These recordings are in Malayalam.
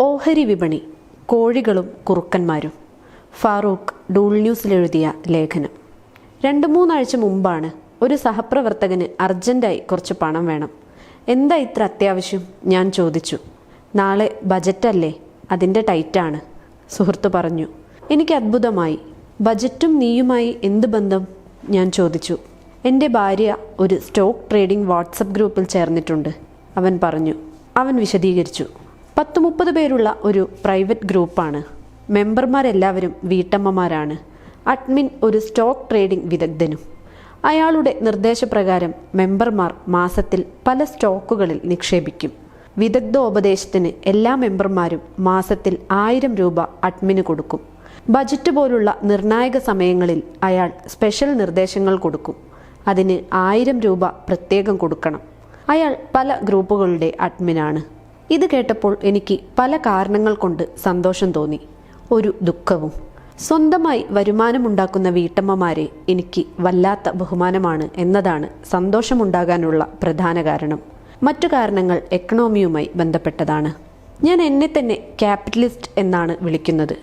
ഓഹരി വിപണി കോഴികളും കുറുക്കന്മാരും. ഫാറൂഖ് ഡൂൾ ന്യൂസിലെഴുതിയ ലേഖനം. രണ്ട് മൂന്നാഴ്ച മുമ്പാണ് ഒരു സഹപ്രവർത്തകന് അർജന്റായി കുറച്ച് പണം വേണം. എന്താ ഇത്ര അത്യാവശ്യം? ഞാൻ ചോദിച്ചു. നാളെ ബജറ്റല്ലേ? അതിന്റെ ടൈറ്റാണ്. സുഹൃത്ത് പറഞ്ഞു. എനിക്ക് അത്ഭുതമായി. ബജറ്റും നീയുമായി എന്ത് ബന്ധം? ഞാൻ ചോദിച്ചു. എന്റെ ഭാര്യ ഒരു സ്റ്റോക്ക് ട്രേഡിംഗ് വാട്സപ്പ് ഗ്രൂപ്പിൽ ചേർന്നിട്ടുണ്ട്. അവൻ പറഞ്ഞു. അവൻ വിശദീകരിച്ചു. പത്ത് മുപ്പത് പേരുള്ള ഒരു പ്രൈവറ്റ് ഗ്രൂപ്പാണ്. മെമ്പർമാരെല്ലാവരും വീട്ടമ്മമാരാണ്. അഡ്മിൻ ഒരു സ്റ്റോക്ക് ട്രേഡിംഗ് വിദഗ്ധനും. അയാളുടെ നിർദ്ദേശപ്രകാരം മെമ്പർമാർ മാസത്തിൽ പല സ്റ്റോക്കുകളിൽ നിക്ഷേപിക്കും. വിദഗ്ധോപദേശത്തിന് എല്ലാ മെമ്പർമാരും മാസത്തിൽ ആയിരം രൂപ അഡ്മിന് കൊടുക്കും. ബജറ്റ് പോലുള്ള നിർണായക സമയങ്ങളിൽ അയാൾ സ്പെഷ്യൽ നിർദ്ദേശങ്ങൾ കൊടുക്കും. അതിന് ആയിരം രൂപ പ്രത്യേകം കൊടുക്കണം. അയാൾ പല ഗ്രൂപ്പുകളുടെ അഡ്മിനാണ്. ഇത് കേട്ടപ്പോൾ എനിക്ക് പല കാരണങ്ങൾ കൊണ്ട് സന്തോഷം തോന്നി. ഒരു ദുഃഖവും. സ്വന്തമായി വരുമാനമുണ്ടാക്കുന്ന വീട്ടമ്മമാരെ എനിക്ക് വല്ലാത്ത ബഹുമാനമാണ് എന്നതാണ് സന്തോഷമുണ്ടാകാനുള്ള പ്രധാന കാരണം. മറ്റു കാരണങ്ങൾ എക്കണോമിയുമായി ബന്ധപ്പെട്ടതാണ്. ഞാൻ എന്നെ തന്നെ ക്യാപിറ്റലിസ്റ്റ് എന്നാണ് വിളിക്കുന്നത്.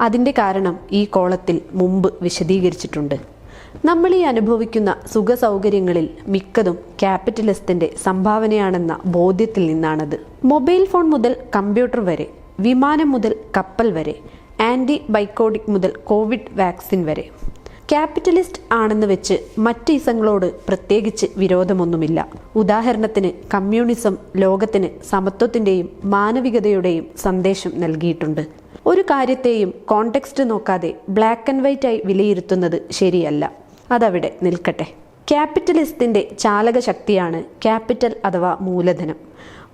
അതിന്റെ കാരണം ഈ കോളത്തിൽ മുമ്പ് വിശദീകരിച്ചിട്ടുണ്ട്. നമ്മൾ ഈ അനുഭവിക്കുന്ന സുഖ സൗകര്യങ്ങളിൽ മിക്കതും ക്യാപിറ്റലിസ്റ്റിന്റെ സംഭാവനയാണെന്ന ബോധ്യത്തിൽ നിന്നാണത്. മൊബൈൽ ഫോൺ മുതൽ കമ്പ്യൂട്ടർ വരെ വിമാനം മുതൽ കപ്പൽ വരെ ആന്റി ബൈക്കോട്ടിക് മുതൽ കോവിഡ് വാക്സിൻ വരെ. ക്യാപിറ്റലിസ്റ്റ് ആണെന്ന് വെച്ച് മറ്റ് ഇസങ്ങളോട് പ്രത്യേകിച്ച് വിരോധമൊന്നുമില്ല. ഉദാഹരണത്തിന് കമ്മ്യൂണിസം ലോകത്തിന് സമത്വത്തിന്റെയും മാനവികതയുടെയും സന്ദേശം നൽകിയിട്ടുണ്ട്. ഒരു കാര്യത്തെയും കോണ്ടെക്സ്റ്റ് നോക്കാതെ ബ്ലാക്ക് ആൻഡ് വൈറ്റ് ആയി വിലയിരുത്തുന്നത് ശരിയല്ല. അതവിടെ നിൽക്കട്ടെ. ക്യാപിറ്റലിസ്റ്റിന്റെ ചാലക ശക്തിയാണ് ക്യാപിറ്റൽ അഥവാ മൂലധനം.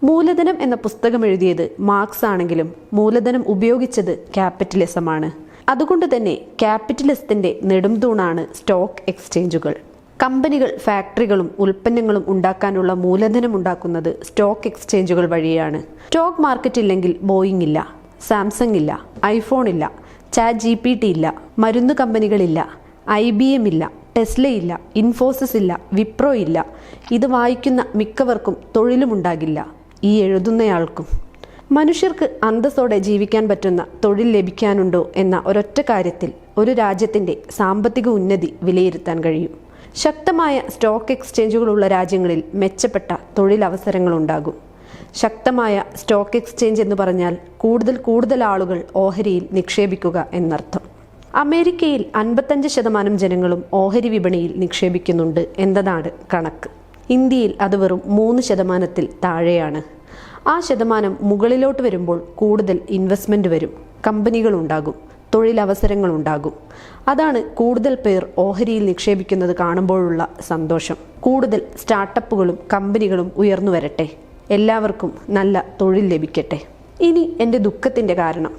മൂലധനം എന്ന പുസ്തകം എഴുതിയത് മാർക്സ് ആണെങ്കിലും മൂലധനം ഉപയോഗിച്ചത് ക്യാപിറ്റലിസമാണ് അതുകൊണ്ട് തന്നെ ക്യാപിറ്റലിസത്തിന്റെ നെടുംതൂണാണ് സ്റ്റോക്ക് എക്സ്ചേഞ്ചുകൾ കമ്പനികൾ ഫാക്ടറികളും ഉൽപ്പന്നങ്ങളും ഉണ്ടാക്കാനുള്ള മൂലധനം ഉണ്ടാക്കുന്നത് സ്റ്റോക്ക് എക്സ്ചേഞ്ചുകൾ വഴിയാണ്. സ്റ്റോക്ക് മാർക്കറ്റ് ഇല്ലെങ്കിൽ ബോയിങ് ഇല്ല. സാംസങ് ഇല്ല ഐഫോൺ ഇല്ല ചാറ്റ് ജി പി ടി ഇല്ല മരുന്ന് കമ്പനികളില്ല ഐ ബി എം ഇല്ല ടെസ്ല ഇല്ല ഇൻഫോസിസ് ഇല്ല വിപ്രോ ഇല്ല. ഇത് വായിക്കുന്ന മിക്കവർക്കും തൊഴിലുമുണ്ടാകില്ല ഈ എഴുതുന്നയാൾക്കും. മനുഷ്യർക്ക് അന്തസ്സോടെ ജീവിക്കാൻ പറ്റുന്ന തൊഴിൽ ലഭിക്കാനുണ്ടോ എന്ന ഒരൊറ്റ കാര്യത്തിൽ ഒരു രാജ്യത്തിന്റെ സാമ്പത്തിക ഉന്നതി വിലയിരുത്താൻ കഴിയും. ശക്തമായ സ്റ്റോക്ക് എക്സ്ചേഞ്ചുകളുള്ള രാജ്യങ്ങളിൽ മെച്ചപ്പെട്ട തൊഴിലവസരങ്ങൾ ഉണ്ടാകും ശക്തമായ സ്റ്റോക്ക് എക്സ്ചേഞ്ച് എന്ന് പറഞ്ഞാൽ കൂടുതൽ കൂടുതൽ ആളുകൾ ഓഹരിയിൽ നിക്ഷേപിക്കുക എന്നർത്ഥം. അമേരിക്കയിൽ അൻപത്തഞ്ച് ശതമാനം ജനങ്ങളും ഓഹരി വിപണിയിൽ നിക്ഷേപിക്കുന്നുണ്ട് എന്നതാണ് കണക്ക്. ഇന്ത്യയിൽ അത് വെറും മൂന്ന് ശതമാനത്തിൽ താഴെയാണ്. ആ ശതമാനം മുകളിലോട്ട് വരുമ്പോൾ കൂടുതൽ ഇൻവെസ്റ്റ്മെന്റ് വരും. കമ്പനികളുണ്ടാകും തൊഴിലവസരങ്ങളുണ്ടാകും അതാണ് കൂടുതൽ പേർ ഓഹരിയിൽ നിക്ഷേപിക്കുന്നത് കാണുമ്പോഴുള്ള സന്തോഷം. കൂടുതൽ സ്റ്റാർട്ടപ്പുകളും കമ്പനികളും ഉയർന്നു വരട്ടെ. എല്ലാവർക്കും നല്ല തൊഴിൽ ലഭിക്കട്ടെ. ഇനി എന്റെ ദുഃഖത്തിന്റെ കാരണം.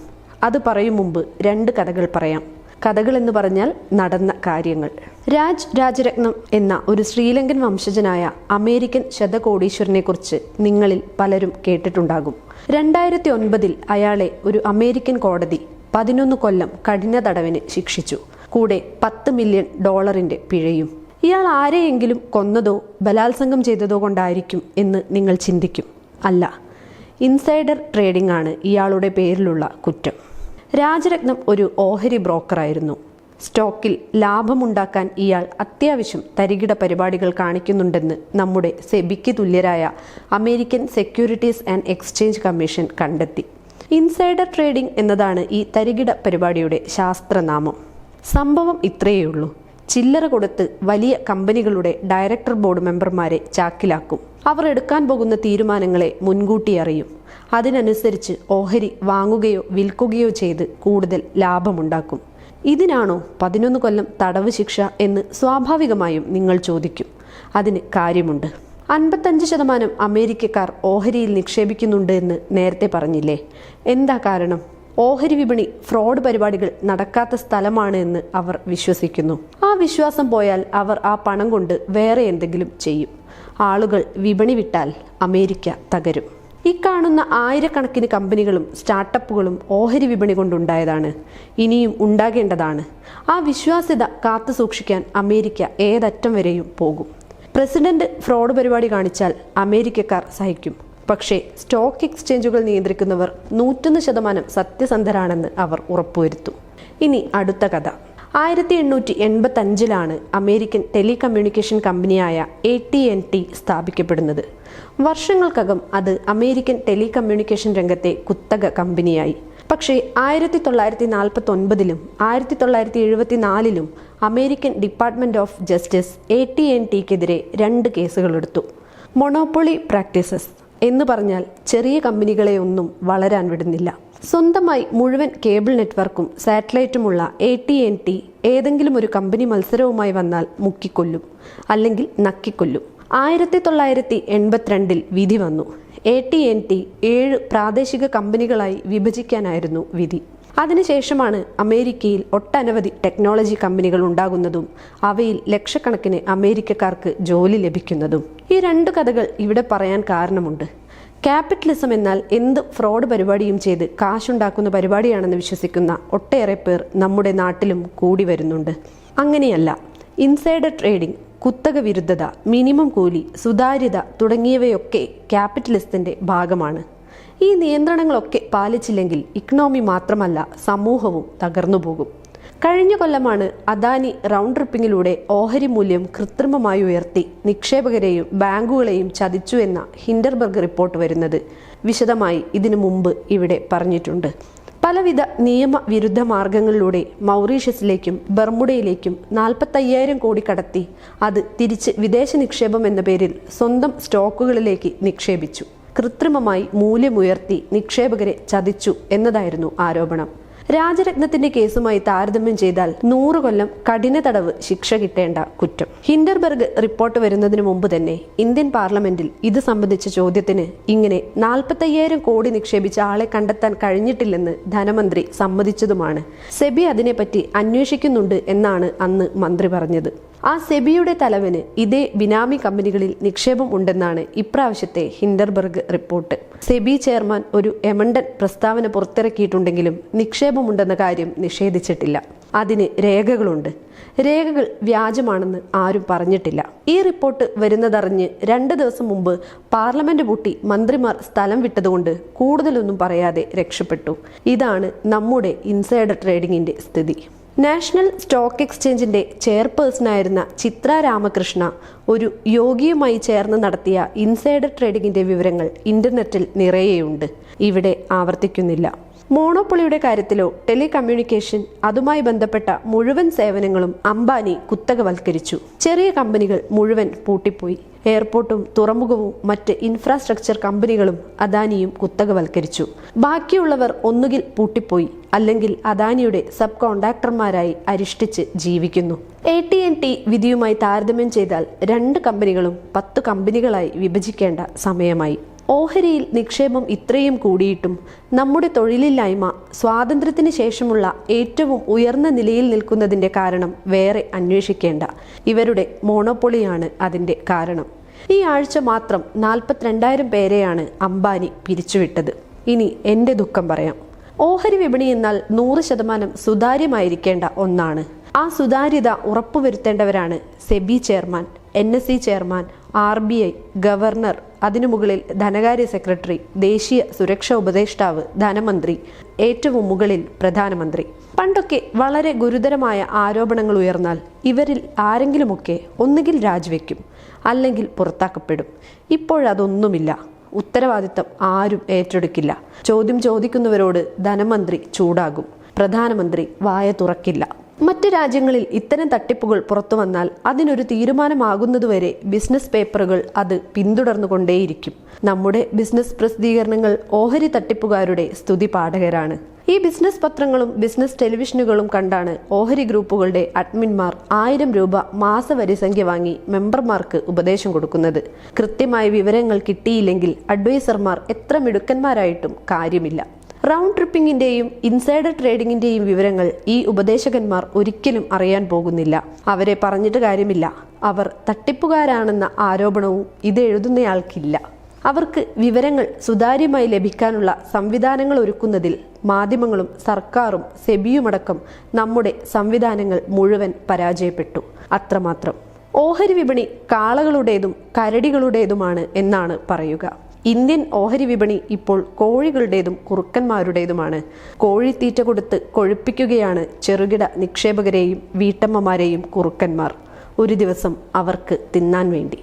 അത് പറയും മുമ്പ് രണ്ട് കഥകൾ പറയാം. കഥകൾ എന്ന് പറഞ്ഞാൽ നടന്ന കാര്യങ്ങൾ. രാജ് രാജരത്നം എന്ന ഒരു ശ്രീലങ്കൻ വംശജനായ അമേരിക്കൻ ശതകോടീശ്വരനെ കുറിച്ച് നിങ്ങളിൽ പലരും കേട്ടിട്ടുണ്ടാകും. രണ്ടായിരത്തി ഒൻപതിൽ അയാളെ ഒരു അമേരിക്കൻ കോടതി പതിനൊന്ന് കൊല്ലം കഠിന തടവിന് ശിക്ഷിച്ചു. കൂടെ പത്ത് മില്യൺ ഡോളറിന്റെ പിഴയും. ഇയാൾ ആരെയെങ്കിലും കൊന്നതോ ബലാത്സംഗം ചെയ്തതോ കൊണ്ടായിരിക്കും എന്ന് നിങ്ങൾ ചിന്തിക്കും. അല്ല ഇൻസൈഡർ ട്രേഡിംഗ് ആണ് ഇയാളുടെ പേരിലുള്ള കുറ്റം. രാജരത്നം ഒരു ഓഹരി ബ്രോക്കറായിരുന്നു സ്റ്റോക്കിൽ ലാഭമുണ്ടാക്കാൻ ഇയാൾ അത്യാവശ്യം തരികിട പരിപാടികൾ കാണിക്കുന്നുണ്ടെന്ന് നമ്മുടെ സെബിക്ക് തുല്യരായ American securities and exchange commission കണ്ടെത്തി. ഇൻസൈഡർ ട്രേഡിംഗ് എന്നതാണ് ഈ തരികിട പരിപാടിയുടെ ശാസ്ത്രനാമം. സംഭവം ഇത്രയേ ചില്ലറ കൊടുത്ത് വലിയ കമ്പനികളുടെ ഡയറക്ടർ ബോർഡ് മെമ്പർമാരെ ചാക്കിലാക്കും. അവർ എടുക്കാൻ പോകുന്ന തീരുമാനങ്ങളെ മുൻകൂട്ടി അറിയും. അതിനനുസരിച്ച് ഓഹരി വാങ്ങുകയോ വിൽക്കുകയോ ചെയ്ത് കൂടുതൽ ലാഭമുണ്ടാക്കും. ഇതിനാണോ പതിനൊന്ന് കൊല്ലം തടവ് ശിക്ഷ എന്ന് സ്വാഭാവികമായും നിങ്ങൾ ചോദിക്കും. അതിന് കാര്യമുണ്ട്. അൻപത്തഞ്ച് ശതമാനം അമേരിക്കക്കാർ ഓഹരിയിൽ നിക്ഷേപിക്കുന്നുണ്ട് എന്ന് നേരത്തെ പറഞ്ഞില്ലേ? എന്താ കാരണം? ഓഹരി വിപണി ഫ്രോഡ് പരിപാടികൾ നടക്കാത്ത സ്ഥലമാണ് എന്ന് അവർ വിശ്വസിക്കുന്നു. ആ വിശ്വാസം പോയാൽ അവർ ആ പണം കൊണ്ട് വേറെ എന്തെങ്കിലും ചെയ്യും. ആളുകൾ വിപണി വിട്ടാൽ അമേരിക്ക തകരും. ഈ കാണുന്ന ആയിരക്കണക്കിന് കമ്പനികളും സ്റ്റാർട്ടപ്പുകളും ഓഹരി വിപണി കൊണ്ടുണ്ടായതാണ്. ഇനിയും ഉണ്ടാകേണ്ടതാണ്. ആ വിശ്വാസ്യത കാത്തു സൂക്ഷിക്കാൻ അമേരിക്ക ഏതറ്റം വരെയും പോകും. പ്രസിഡന്റ് ഫ്രോഡ് പരിപാടി കാണിച്ചാൽ അമേരിക്കക്കാർ സഹിക്കും. പക്ഷേ സ്റ്റോക്ക് എക്സ്ചേഞ്ചുകൾ നിയന്ത്രിക്കുന്നവർ നൂറ്റൊന്ന് ശതമാനം സത്യസന്ധരാണെന്ന് അവർ ഉറപ്പുവരുത്തും. ഇനി അടുത്ത കഥ. ആയിരത്തി എണ്ണൂറ്റി എൺപത്തി അഞ്ചിലാണ് അമേരിക്കൻ ടെലികമ്മ്യൂണിക്കേഷൻ കമ്പനിയായ എ ടി എൻ ടി സ്ഥാപിക്കപ്പെടുന്നത്. വർഷങ്ങൾക്കകം അത് അമേരിക്കൻ ടെലികമ്മ്യൂണിക്കേഷൻ രംഗത്തെ കുത്തക കമ്പനിയായി. പക്ഷേ ആയിരത്തി തൊള്ളായിരത്തി നാൽപ്പത്തി ഒൻപതിലും ആയിരത്തി തൊള്ളായിരത്തി എഴുപത്തി നാലിലും American department of justice A T and ടിക്കെതിരെ രണ്ട് കേസുകളെടുത്തു. Monopoly practices. എന്ന് പറഞ്ഞാൽ ചെറിയ കമ്പനികളെ ഒന്നും വളരാൻ വിടുന്നില്ല. സ്വന്തമായി മുഴുവൻ കേബിൾ നെറ്റ്വർക്കും സാറ്റലൈറ്റുമുള്ള എ ടി എൻ ടി ഏതെങ്കിലും ഒരു കമ്പനി മത്സരവുമായി വന്നാൽ മുക്കിക്കൊല്ലും അല്ലെങ്കിൽ നക്കിക്കൊല്ലും. ആയിരത്തി തൊള്ളായിരത്തി എൺപത്തിരണ്ടിൽ വിധി വന്നു. എ ടി എൻ ടി ഏഴ് പ്രാദേശിക കമ്പനികളായി വിഭജിക്കാനായിരുന്നു വിധി. അതിനുശേഷമാണ് അമേരിക്കയിൽ ഒട്ടനവധി ടെക്നോളജി കമ്പനികൾ ഉണ്ടാകുന്നതും അവയിൽ ലക്ഷക്കണക്കിന് അമേരിക്കക്കാർക്ക് ജോലി ലഭിക്കുന്നതും. ഈ രണ്ട് കഥകൾ ഇവിടെ പറയാൻ കാരണമുണ്ട്. ക്യാപിറ്റലിസം എന്നാൽ എന്ത് ഫ്രോഡ് പരിപാടിയും ചെയ്ത് കാശുണ്ടാക്കുന്ന പരിപാടിയാണെന്ന് വിശ്വസിക്കുന്ന ഒട്ടേറെ പേർ നമ്മുടെ നാട്ടിലും കൂടി വരുന്നുണ്ട്. അങ്ങനെയല്ല ഇൻസൈഡർ ട്രേഡിംഗ് കുത്തക വിരുദ്ധത മിനിമം കൂലി സുതാര്യത തുടങ്ങിയവയൊക്കെ ക്യാപിറ്റലിസത്തിന്റെ ഭാഗമാണ്. ഈ നിയന്ത്രണങ്ങളൊക്കെ പാലിച്ചില്ലെങ്കിൽ ഇക്കണോമി മാത്രമല്ല സമൂഹവും തകർന്നു പോകും. കഴിഞ്ഞ കൊല്ലമാണ് അദാനി റൗണ്ട് ട്രിപ്പിങ്ങിലൂടെ ഓഹരി മൂല്യം കൃത്രിമമായി ഉയർത്തി. നിക്ഷേപകരെയും ബാങ്കുകളെയും ചതിച്ചു എന്ന ഹിൻഡർബർഗ് റിപ്പോർട്ട് വരുന്നത് വിശദമായി ഇതിനു മുമ്പ് ഇവിടെ പറഞ്ഞിട്ടുണ്ട്. പലവിധ നിയമവിരുദ്ധ മാർഗങ്ങളിലൂടെ മൗറീഷ്യസിലേക്കും ബർമുഡയിലേക്കും നാൽപ്പത്തയ്യായിരം കോടി കടത്തി. അത് തിരിച്ച് വിദേശ നിക്ഷേപം എന്ന പേരിൽ സ്വന്തം സ്റ്റോക്കുകളിലേക്ക് നിക്ഷേപിച്ചു. കൃത്രിമമായി മൂല്യമുയർത്തി നിക്ഷേപകരെ ചതിച്ചു എന്നതായിരുന്നു ആരോപണം. രാജരത്നത്തിന്റെ കേസുമായി താരതമ്യം ചെയ്താൽ നൂറ് കൊല്ലം കഠിന തടവ് ശിക്ഷ കിട്ടേണ്ട കുറ്റം. ഹിൻഡർബർഗ് റിപ്പോർട്ട് വരുന്നതിന് മുമ്പ് തന്നെ ഇന്ത്യൻ പാർലമെന്റിൽ ഇത് സംബന്ധിച്ച ചോദ്യത്തിന് ഇങ്ങനെ നാൽപ്പത്തയ്യായിരം കോടി നിക്ഷേപിച്ച ആളെ കണ്ടെത്താൻ കഴിഞ്ഞിട്ടില്ലെന്ന് ധനമന്ത്രി സമ്മതിച്ചതുമാണ്. സെബി അതിനെപ്പറ്റി അന്വേഷിക്കുന്നുണ്ട് എന്നാണ് അന്ന് മന്ത്രി പറഞ്ഞത്. ആ സെബിയുടെ തലവന് ഇതേ ബിനാമി കമ്പനികളിൽ നിക്ഷേപം ഉണ്ടെന്നാണ് ഇപ്രാവശ്യത്തെ ഹിൻഡർബർഗ് റിപ്പോർട്ട്. സെബി ചെയർമാൻ ഒരു എമണ്ടൻ പ്രസ്താവന പുറത്തിറക്കിയിട്ടുണ്ടെങ്കിലും നിക്ഷേപമുണ്ടെന്ന കാര്യം നിഷേധിച്ചിട്ടില്ല. അതിന് രേഖകളുണ്ട്. രേഖകൾ വ്യാജമാണെന്ന് ആരും പറഞ്ഞിട്ടില്ല. ഈ റിപ്പോർട്ട് വരുന്നതറിഞ്ഞ് രണ്ട് ദിവസം മുമ്പ് പാർലമെന്റ് പൂട്ടി മന്ത്രിമാർ സ്ഥലം വിട്ടതുകൊണ്ട് കൂടുതലൊന്നും പറയാതെ രക്ഷപ്പെട്ടു. ഇതാണ് നമ്മുടെ ഇൻസൈഡർ ട്രേഡിംഗിന്റെ സ്ഥിതി. നാഷണൽ സ്റ്റോക്ക് എക്സ്ചേഞ്ചിന്റെ ചെയർപേഴ്സണായിരുന്ന ചിത്ര രാമകൃഷ്ണ ഒരു യോഗിയുമായി ചേർന്ന് നടത്തിയ ഇൻസൈഡർ ട്രേഡിംഗിന്റെ വിവരങ്ങൾ ഇന്റർനെറ്റിൽ നിറയെയുണ്ട്. ഇവിടെ ആവർത്തിക്കുന്നില്ല. മോണോപ്പൊളിയുടെ കാര്യത്തിലോ ടെലികമ്മ്യൂണിക്കേഷൻ അതുമായി ബന്ധപ്പെട്ട മുഴുവൻ സേവനങ്ങളും അംബാനി കുത്തകവൽക്കരിച്ചു. ചെറിയ കമ്പനികൾ മുഴുവൻ പൂട്ടിപ്പോയി. എയർപോർട്ടും തുറമുഖവും മറ്റ് ഇൻഫ്രാസ്ട്രക്ചർ കമ്പനികളും അദാനിയും കുത്തകവൽക്കരിച്ചു. ബാക്കിയുള്ളവർ ഒന്നുകിൽ പൂട്ടിപ്പോയി അല്ലെങ്കിൽ അദാനിയുടെ സബ് കോൺട്രാക്ടർമാരായി അരിഷ്ടിച്ച് ജീവിക്കുന്നു. എ ടി എൻ ടി വിധിയുമായി താരതമ്യം ചെയ്താൽ രണ്ട് കമ്പനികളും പത്ത് കമ്പനികളായി വിഭജിക്കേണ്ട സമയമായി. ഓഹരിയിൽ നിക്ഷേപം ഇത്രയും കൂടിയിട്ടും നമ്മുടെ തൊഴിലില്ലായ്മ സ്വാതന്ത്ര്യത്തിന് ശേഷമുള്ള ഏറ്റവും ഉയർന്ന നിലയിൽ നിൽക്കുന്നതിന്റെ കാരണം വേറെ അന്വേഷിക്കേണ്ട. ഇവരുടെ മോണോപ്പൊളിയാണ് അതിന്റെ കാരണം. ഈ ആഴ്ച മാത്രം നാൽപ്പത്തിരണ്ടായിരം പേരെയാണ് അംബാനി പിരിച്ചുവിട്ടത്. ഇനി എന്റെ ദുഃഖം പറയാം. ഓഹരി വിപണി എന്നാൽ നൂറ് ശതമാനം സുതാര്യമായിരിക്കേണ്ട ഒന്നാണ്. ആ സുതാര്യത ഉറപ്പുവരുത്തേണ്ടവരാണ് SEBI chairman. N S C chairman R B I governor അതിനു മുകളിൽ ധനകാര്യ സെക്രട്ടറി ദേശീയ സുരക്ഷാ ഉപദേഷ്ടാവ് ധനമന്ത്രി ഏറ്റവും മുകളിൽ പ്രധാനമന്ത്രി. പണ്ടൊക്കെ വളരെ ഗുരുതരമായ ആരോപണങ്ങൾ ഉയർന്നാൽ ഇവരിൽ ആരെങ്കിലുമൊക്കെ ഒന്നുകിൽ രാജിവെക്കും അല്ലെങ്കിൽ പുറത്താക്കപ്പെടും. ഇപ്പോഴതൊന്നുമില്ല ഉത്തരവാദിത്തം ആരും ഏറ്റെടുക്കില്ല. ചോദ്യം ചോദിക്കുന്നവരോട് ധനമന്ത്രി ചൂടാകും. പ്രധാനമന്ത്രി വായ തുറക്കില്ല. മറ്റ് രാജ്യങ്ങളിൽ ഇത്തരം തട്ടിപ്പുകൾ പുറത്തു വന്നാൽ അതിനൊരു തീരുമാനമാകുന്നതുവരെ ബിസിനസ് പേപ്പറുകൾ അത് പിന്തുടർന്നുകൊണ്ടേയിരിക്കും. നമ്മുടെ ബിസിനസ് പ്രസിദ്ധീകരണങ്ങൾ ഓഹരി തട്ടിപ്പുകാരുടെ സ്തുതി പാഠകരാണ്. ഈ ബിസിനസ് പത്രങ്ങളും ബിസിനസ് ടെലിവിഷനുകളും കണ്ടാണ് ഓഹരി ഗ്രൂപ്പുകളുടെ അഡ്മിന്മാർ ആയിരം രൂപ മാസവരിസംഖ്യ വാങ്ങി മെമ്പർമാർക്ക് ഉപദേശം കൊടുക്കുന്നത്. കൃത്യമായ വിവരങ്ങൾ കിട്ടിയില്ലെങ്കിൽ അഡ്വൈസർമാർ എത്ര മിടുക്കന്മാരായിട്ടും കാര്യമില്ല. റൗണ്ട് ട്രിപ്പിംഗിന്റെയും ഇൻസൈഡർ ട്രേഡിംഗിന്റെയും വിവരങ്ങൾ ഈ ഉപദേശകന്മാർ ഒരിക്കലും അറിയാൻ പോകുന്നില്ല. അവരെ പറഞ്ഞിട്ട് കാര്യമില്ല. അവർ തട്ടിപ്പുകാരാണെന്ന ആരോപണവും ഇത് എഴുതുന്നയാൾക്കില്ല. അവർക്ക് വിവരങ്ങൾ സുതാര്യമായി ലഭിക്കാനുള്ള സംവിധാനങ്ങൾ ഒരുക്കുന്നതിൽ മാധ്യമങ്ങളും സർക്കാരും സെബിയുമടക്കം നമ്മുടെ സംവിധാനങ്ങൾ മുഴുവൻ പരാജയപ്പെട്ടു. അത്രമാത്രം. ഓഹരി വിപണി കാളകളുടേതും കരടികളുടേതുമാണ് എന്നാണ് പറയുക. ഇന്ത്യൻ ഓഹരി വിപണി ഇപ്പോൾ കോഴികളുടേതും കുറുക്കന്മാരുടേതുമാണ്. കോഴിത്തീറ്റ കൊടുത്ത് കൊഴുപ്പിക്കുകയാണ് ചെറുകിട നിക്ഷേപകരെയും വീട്ടമ്മമാരെയും കുറുക്കന്മാർ. ഒരു ദിവസം അവർക്ക് തിന്നാൻ വേണ്ടി.